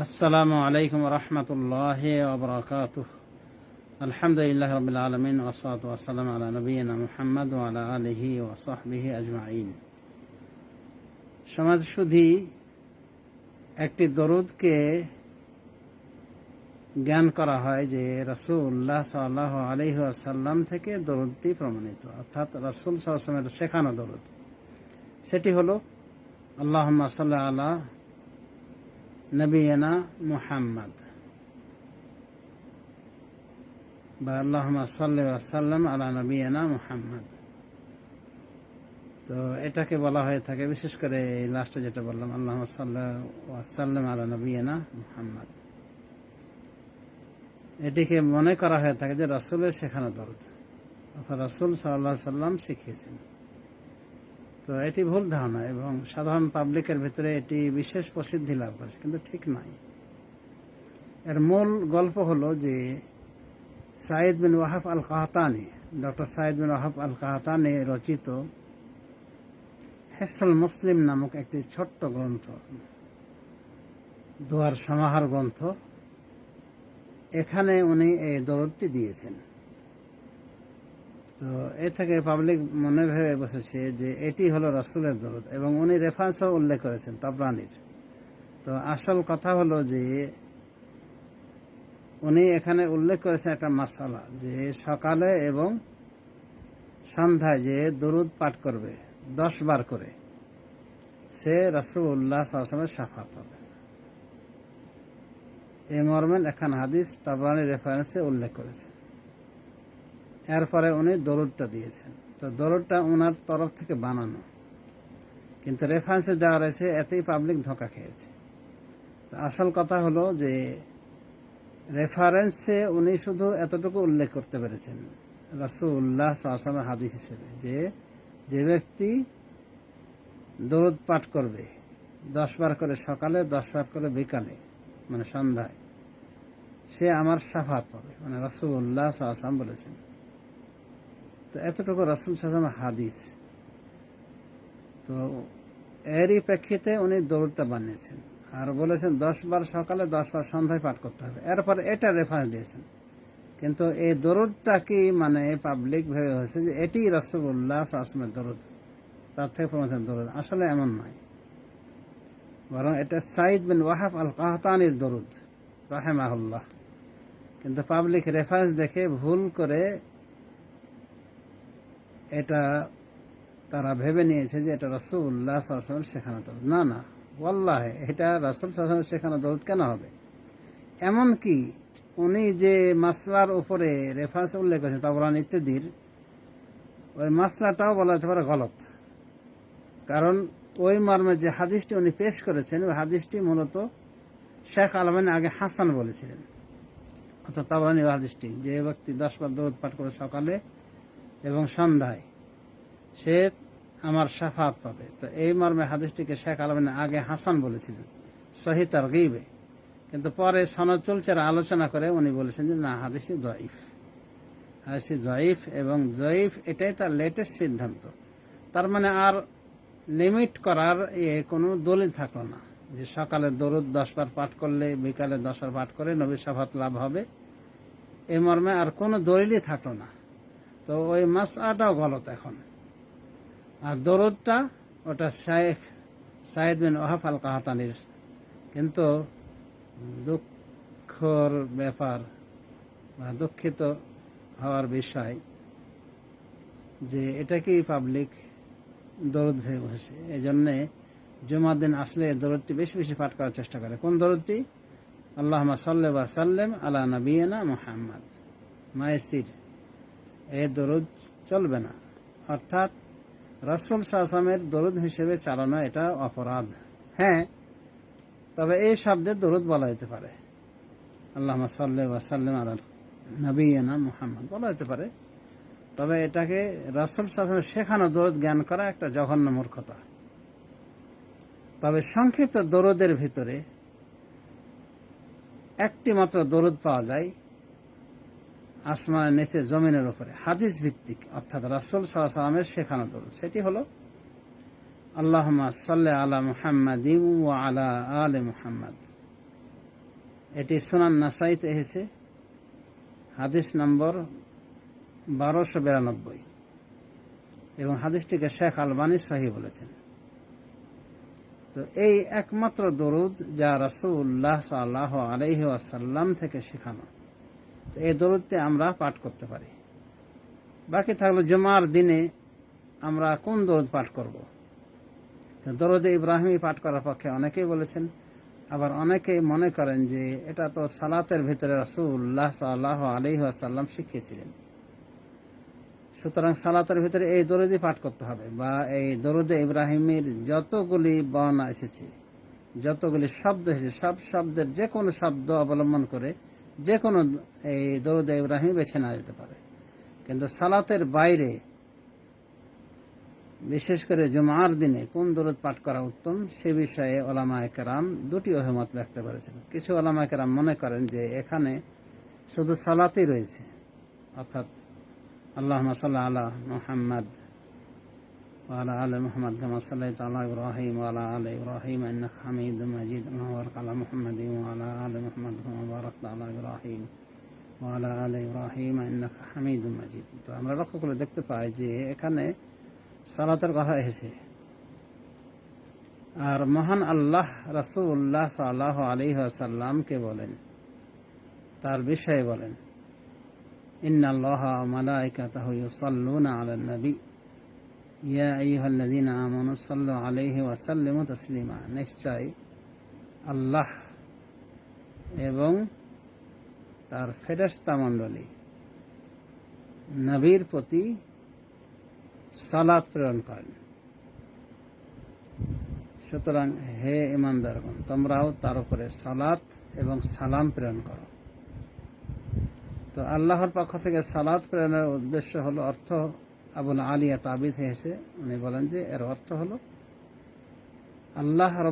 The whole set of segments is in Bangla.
আসসালামু আলাইকুম রহমতুল্লাহ ওবরাকাত আলহামদুলিল্লাহ রবিল আলমিন ওসলাত ওয়াসালাম আলা নবীনা মুহাম্মদ আলা আলহি ওসাহবিহি আজমাইন। সমাজ সুধি একটি দরুদকে জ্ঞান করা হয় যে রসুল্লাহ সাল্লাহ আলহি আসাল্লাম থেকে দরুদটি প্রমাণিত, অর্থাৎ রসুল সাল্লামের শেখানো দরুদ। সেটি হলো আল্লাহ সাল্লাহ আল্লাহ নবীনা মুহাম্মদ বা আল্লাহ সাল্লাম আলা নবীনা মুহাম্মদ তো এটাকে বলা হয়ে থাকে, বিশেষ করে এই লাস্টে যেটা বললাম আল্লাহ সাল্লাম আলা নবীনা মুহাম্মদ। এটিকে মনে করা হয়ে থাকে যে রাসুলের শেখানো দরদ, অর্থাৎ রাসুল সাল্লাহ সাল্লাম শিখিয়েছেন। তো এটি ভুল ধারণা এবং সাধারণ পাবলিকের ভিতরে এটি বিশেষ প্রসিদ্ধি লাভ করেছে, কিন্তু ঠিক নয় এর মূল গল্প হলো যে Saeed bin Wahab Al Qahtani doctor Saeed bin Wahab Al Qahtani রচিত হেসল মুসলিম নামক একটি ছোট্ট গ্রন্থ, দোয়ার সমাহার গ্রন্থ। এখানে উনি এই দরদটি দিয়েছেন। তো এ থেকে পাবলিক মনে ভেবে বসেছে যে এটি হলো রাসুলের দরদ এবং উনি রেফারেন্সও উল্লেখ করেছেন তাবরানির। তো আসল কথা হলো যে উনি এখানে উল্লেখ করেছেন একটা মাসালা যে সকালে এবং সন্ধ্যায় যে দরুদ পাঠ করবে, দশ বার করে, সে রসুল্লাহ আসলামের সাফাত হবে। এই মর্মেন এখান হাদিস তাবরানি রেফারেন্সে উল্লেখ করেছেন। এরপরে উনি দরুদটা দিয়েছেন। তো দরুদটা ওনার তরফ থেকে বানানো। কিন্তু রেফারেন্সে দেওয়া রয়েছে, এতেই পাবলিক ধোকা খেয়েছে। তো আসল কথা হলো যে রেফারেন্সে উনি শুধু এতটুকু উল্লেখ করতে পেরেছেন রাসুল্লাহ সাহসামের হাদিস হিসেবে, যে যে ব্যক্তি দরুদ পাঠ করবে, দশ বার করে সকালে, দশ বার করে বিকালে মানে সন্ধ্যায়, সে আমার সাফাত পাবে মানে রাসুল্লাহ সাহসাম বলেছেন। তো এতটুকু রাসুল সাহসাম হাদিস। তো এরই প্রেক্ষিতে উনি দৌড়টা বানিয়েছেন আর বলেছেন, দশ বার সকালে দশ বার সন্ধ্যায় পাঠ করতে হবে। এরপর এটা রেফারেন্স দিয়েছেন। কিন্তু এই দরুদটা কি মানে পাবলিক ভেবে হয়েছে যে এটি রসগোল্লাহ আসমের দরুদ। তার থেকে প্রমাণ দরুদ। আসলে এমন নয়। বরং এটা সাইদ বিন ওয়াহাব আল কাহতানির দরুদ, রাহেমাহুল্লাহ। কিন্তু পাবলিক রেফারেন্স দেখে ভুল করে এটা তারা ভেবে নিয়েছে যে এটা রসুল্লাহ সাল্লামের শেখানো দরদ। না না। ওয়াল্লাহ, এটা রাসুল সাল্লামের শেখানো দরদ কেন হবে? এমন কি উনি যে মাসলার উপরে রেফারেন্স উল্লেখ করেছেন তাবরান ইত্যাদির ওই মাসলাটাও বলা যেতে পারে গলত। কারণ ওই মর্মে যে হাদিসটি উনি পেশ করেছেন, ওই হাদিসটি মূলত শেখ আলমেন আগে হাসান বলেছিলেন। অর্থাৎ তাবরানি হাদিসটি, যে ব্যক্তি দশ বার দৌড় পাঠ করে সকালে এবং সন্ধ্যায় সে আমার সাফাত পাবে। তো এই মর্মে হাদিসটিকে শেখ আলমেন আগে হাসান বলেছিলেন, সহি তার গিবে কিন্তু পরে সনদ চলছে আলোচনা করে উনি বলেছেন যে, না, হাদিসটি জয়ীফ হাদিসটি জয়ীফ এবং জয়ীফ এটাই তার লেটেস্ট সিদ্ধান্ত। তার মানে আর লিমিট করার এ কোনো দলিল থাকল না যে, সকালে দরুদ দশবার পাঠ করলে, বিকালে দশবার পাঠ করে নবী সাফাত লাভ হবে। এই মর্মে আর কোনো দলিলই থাকল না। তো ওই মাসাটাও গলত এখন। আর দরুদটা, ওটা শায়েখ সাইদ বিন ওহাফ আল কাহাতানির কিন্তু দুঃখর ব্যাপার বা দুঃখিত হওয়ার বিষয় যে এটাকেই পাবলিক দরদ হয়ে বসেছে। এই জন্যে জুমার দিন আসলে দরদটি বেশি বেশি পাঠ করার চেষ্টা করে। কোন দরদটি? আল্লাহ সাল্লা সাল্লাম আলা নবীনা মোহাম্মদ। মায়েসির এই দরুদ চলবে না। অর্থাৎ রসুল সাহসামের দরুদ হিসেবে চালানো এটা অপরাধ। হ্যাঁ তবে এই শব্দের দরুদ বলা যেতে পারে। আল্লাহ সাল্লাম আল নবীনা মোহাম্মদ বলা যেতে পারে। তবে এটাকে রাসুল সাহেবের শেখানো দরদ জ্ঞান করা একটা জঘন্য মূর্খতা। তবে সংক্ষিপ্ত দরদের ভিতরে একটি মাত্র দরদ পাওয়া যায় আসমানের নিচে জমিনের উপরে। হাদিস ভিত্তিক, অর্থাৎ রাসুল সাল্লাহ সাল্লামের শেখানো দরদ। সেটি হলো আল্লাহমা সাল্লাহ আলা মুহাম্মদ ও আলা আলে মুহাম্মদ। এটি সুনান নাসাইতে এসেছে, হাদিস নম্বর বারোশো বিরানব্বই। এবং হাদিসটিকে শেখ আলবানি সহি বলেছেন। তো এই একমাত্র দরুদ যা রাসুল্লাহ সাল্লাহ আলহি আসাল্লাম থেকে শেখানো। এই দরুদটি আমরা পাঠ করতে পারি। বাকি থাকল জুমার দিনে আমরা কোন দরুদ পাঠ করব? দরুদ ইব্রাহিমী পাঠ করার পক্ষে অনেকেই বলেছেন, আবার অনেকেই মনে করেন যে এটা তো সালাতের ভিতরে রাসুল্লাহ সাল্লাহ আলহি আসাল্লাম শিখিয়েছিলেন। সুতরাং সালাতের ভিতরে এই দরুদি পাঠ করতে হবে বা এই দরদে ইব্রাহিমের যতগুলি বর্ণনা এসেছে, যতগুলি শব্দ এসেছে, সব শব্দের যে কোনো শব্দ অবলম্বন করে যে কোনো এই দরুদ ইব্রাহিম বেছে নেওয়া যেতে পারে। কিন্তু সালাতের বাইরে, বিশেষ করে জুমার দিনে কোন দরুদ পাঠ করা উত্তম, সে বিষয়ে ওলামা একরাম দুটি অহমত ব্যক্ত করেছেন। কিছু ওলামা একরাম মনে করেন যে এখানে শুধু সালাতেই রয়েছে। অর্থাৎ আল্লাহ সাল্লাহ আল্লাহ মোহাম্মদ وعلى آل محمد كما صليت على إبراهيم وعلى آل إبراهيم إنك حميد مجيد اللهم بارك على محمد وعلى آل محمد كما باركت على إبراهيم وعلى آل إبراهيم إنك حميد مجيد তো আমরা লক্ষ্য করে দেখতে পাই যে এখানে সালাতের কথা এসেছে আর মহান আল্লাহ রাসূলুল্লাহ সাল্লাল্লাহু আলাইহি ওয়াসাল্লামকে বলেন তার বিষয়ে বলেন إن الله وملائكته يصلون على النبي ইয়া নিশ্চয় আল্লাহ এবং তার ফেরস্তা মন্ডলী নবীর প্রতি সালাদ প্রেরণ করেন। সুতরাং হে ইমানদারগণ, তোমরাও তার উপরে সালাত এবং সালাম প্রেরণ করো। তো আল্লাহর পক্ষ থেকে সালাত প্রেরণের উদ্দেশ্য হলো অর্থ আবুল আলিয়া তাবিদ হয়েছে উনি বলেন যে, এর অর্থ হলো, আল্লাহ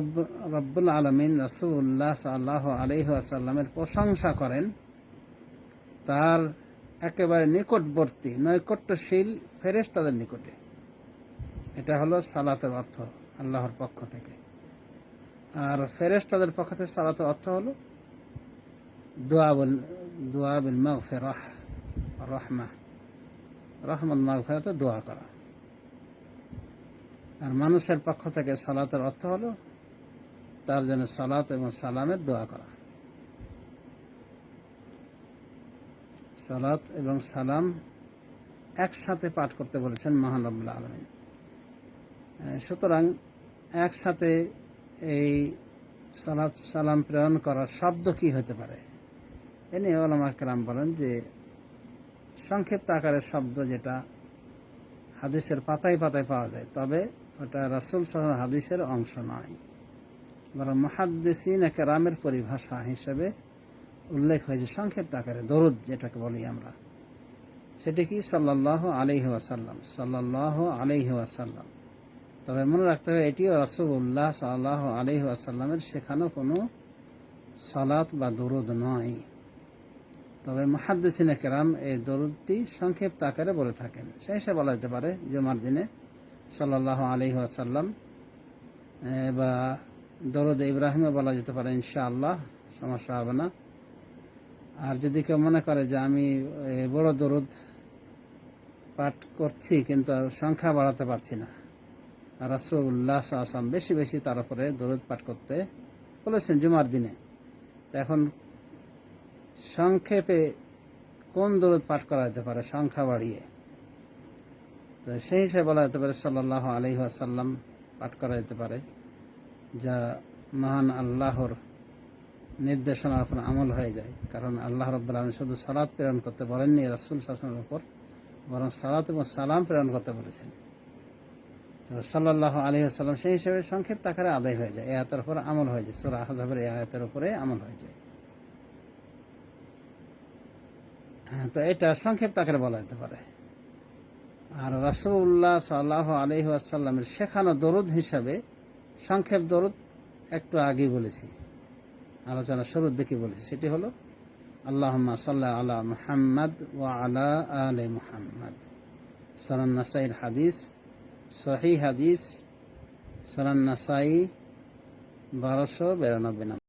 রব্বুল আলমিন রসুল্লাহ সাল্লাহ আলহি আসাল্লামের প্রশংসা করেন। তার একেবারে নিকটবর্তী, নৈকট্যশীল ফেরেস তাদের নিকটে। এটা হলো সালাতের অর্থ আল্লাহর পক্ষ থেকে। আর ফেরেস তাদের পক্ষ থেকে সালাতের অর্থ হলো, দোয়া দোয়া বিল মাগফিরাহ, রহমা। রহমত মাগফিরাতে দোয়া করা। আর মানুষের পক্ষ থেকে সালাতের অর্থ হলো তার জন্য সালাত এবং সালামের দোয়া করা। সালাত এবং সালাম একসাথে পাঠ করতে বলেছেন মহানবুল্লাহ আলমিন। সুতরাং একসাথে এই সালাত সালাম প্রেরণ করার শব্দ কি হতে পারে? এ নিয়ে ওলামা কেরাম বলেন যে সংক্ষিপ্ত আকারের শব্দ যেটা হাদিসের পাতায় পাতায় পাওয়া যায়, তবে ওটা রাসুল সাহ হাদিসের অংশ নয়। বরং মহাদ্দেসিন রামের পরিভাষা হিসেবে উল্লেখ হয়েছে সংক্ষিপ্ত আকারে, দরুদ যেটাকে বলি আমরা। সেটি কি? সাল্লাহ আলিহি ওয়াসাল্লাম সাল্লাহ আলিহি ওয়াসাল্লাম। তবে মনে রাখতে হবে, এটিও রসুল্লাহ সাল্লাহ আলিহি ওয়াসাল্লামের শেখানো কোনো সালাত বা দরুদ নয়। তবে মহাদ্দিন কেরাম এই দরুদটি সংক্ষিপ্ত আকারে বলে থাকেন। সেই হিসেবে বলা যেতে পারে, জুমার দিনে সাল্লাহ আলহি আসাল্লাম বা দরুদ ইব্রাহিমে বলা যেতে পারে, ইনশাআল্লাহ, সমস্যা হবে না। আর যদি কেউ মনে করে যে আমি বড় দরুদ পাঠ করছি, কিন্তু সংখ্যা বাড়াতে পারছি না রাসুল্লাহ আসলাম বেশি বেশি তার উপরে দরুদ পাঠ করতে বলেছেন জুমার দিনে, তো এখন সংক্ষেপে কোন দরুদ পাঠ করা যেতে পারে? সংখ্যা বাড়িয়ে। তো সেই হিসেবে বলা যেতে পারে সাল্লাহ আলহি আসাল্লাম পাঠ করা যেতে পারে, যা মহান আল্লাহর নির্দেশনার উপর আমল হয়ে যায়। কারণ আল্লাহ রব্বুল শুধু সালাদ প্রেরণ করতে বলেননি, রাসুল শাসনের উপর, বরং সালাত এবং সালাম প্রেরণ করতে বলেছেন। তো সাল্লাহ আলী আসাল্লাম সেই হিসেবে সংক্ষিপ্ত আকারে আদায় হয়ে যায়। এ আয়াতের উপর আমল হয়ে যায়। সুরা আহজাবের এ আয়াতের উপরে আমল হয়ে যায় হ্যাঁ, তো এটা সংক্ষিপ্ত আকারে বলা যেতে পারে। আর রাসুল্লাহ সাল্লাহ আলহি আসাল্লামের শেখানো দরুদ হিসাবে সংক্ষেপ দরুদ একটু আগেই বলেছি। আলোচনা শুরুর দিকে বলেছি। সেটি হলো আল্লাহ সাল্লাহ আলা মুহাম্মদ ও আলা আলে মুহাম্মদ। সরান্নাসাইর হাদিস সহি হাদিস সরান্নাসাই বারোশো বিরানব্বই